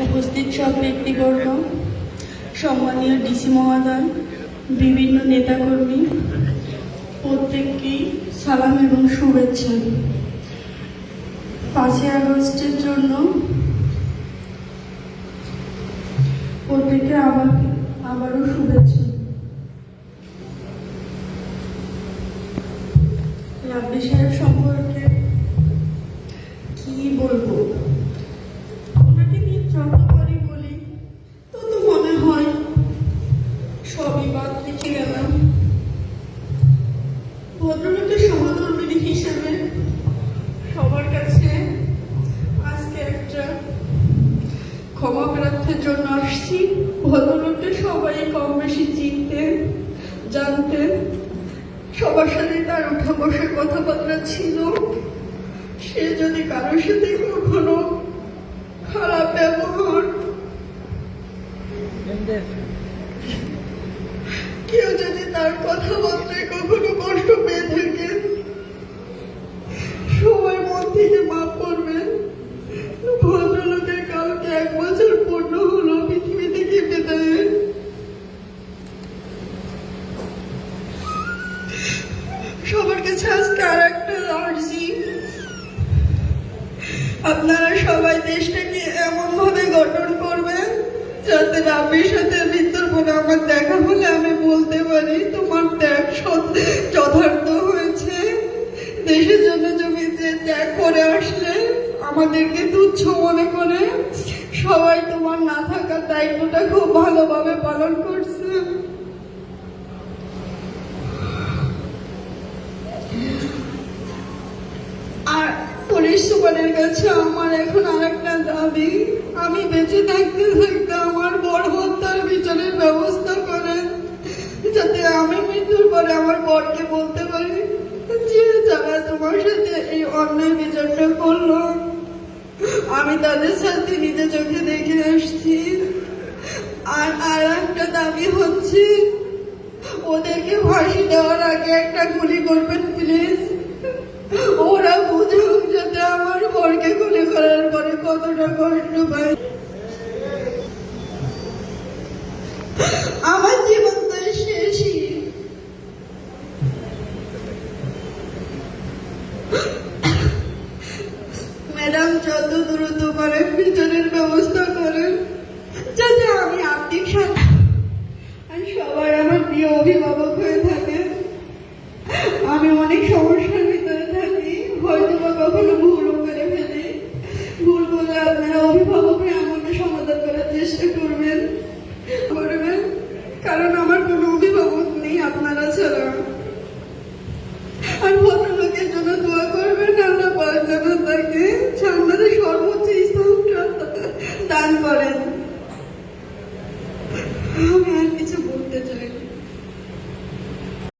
উপস্থিত সব ব্যক্তিবর্গ, সম্মানীয় ডিসি মহোদয়, বিভিন্ন নেতাকর্মী, প্রত্যেককেই সালাম এবং শুভেচ্ছা। পাঁচই আগস্টের জন্য প্রত্যেকে আবার, আবারও শুভেচ্ছা। রাব্বি সাহেব সম্পর্কে ক্ষমা প্রার্থের জন্য আসছি। ভদ্রলোককে সবাই কম বেশি চিনতেন জানতেন। সবার সাথে তার উঠা বসে কথাবার্তা ছিল। সে যদি কারোর সাথে কখনো খারাপ ব্যবহার কেউ যদি তার কথাবার্তায় কখনো সবার কাছে আজকে আর একটা আর্জি। আপনারা সবাই দেশটাকে এমন ভাবে গঠন করবেন যাতে রাবের সাথে মৃত্যুর পরে আমার দেখা হলে আমি বলতে পারি তোমার ত্যাগ যথার্থ হয়েছে। দেশের জন্য জমিতে ত্যাগ করে আসলে, আমাদেরকে তুচ্ছ মনে করে। সবাই তোমার না থাকার দায়িত্বটা খুব ভালোভাবে পালন করছে আর সুপারের কাছে আমার এখন আর একটা দাবি। আমি বেঁচে থাকতে থাকতে আমার বড় হত্যার বিচারের ব্যবস্থা করেন, যাতে আমি মৃত্যুর পরে আমার বরকে বলতে পারি যে, যারা তোমার সাথে এই অন্যায় বিচারটা করল, আমি তাদের সাথে নিজে চোখে দেখে আসছি। আর আর একটা দাবি হচ্ছে, ওদেরকে ফাঁসি দেওয়ার আগে একটা গুলি করবেন প্লিজ আমার জীবন তো শেষই। ম্যাডাম যত দ্রুত পারেন বিচারের ব্যবস্থা করেন, যাতে আমি আর্থিক সাহায্য আর সবাই আমার প্রিয় অভিভাবক করেন আমি আর কিছু বলতে চাই।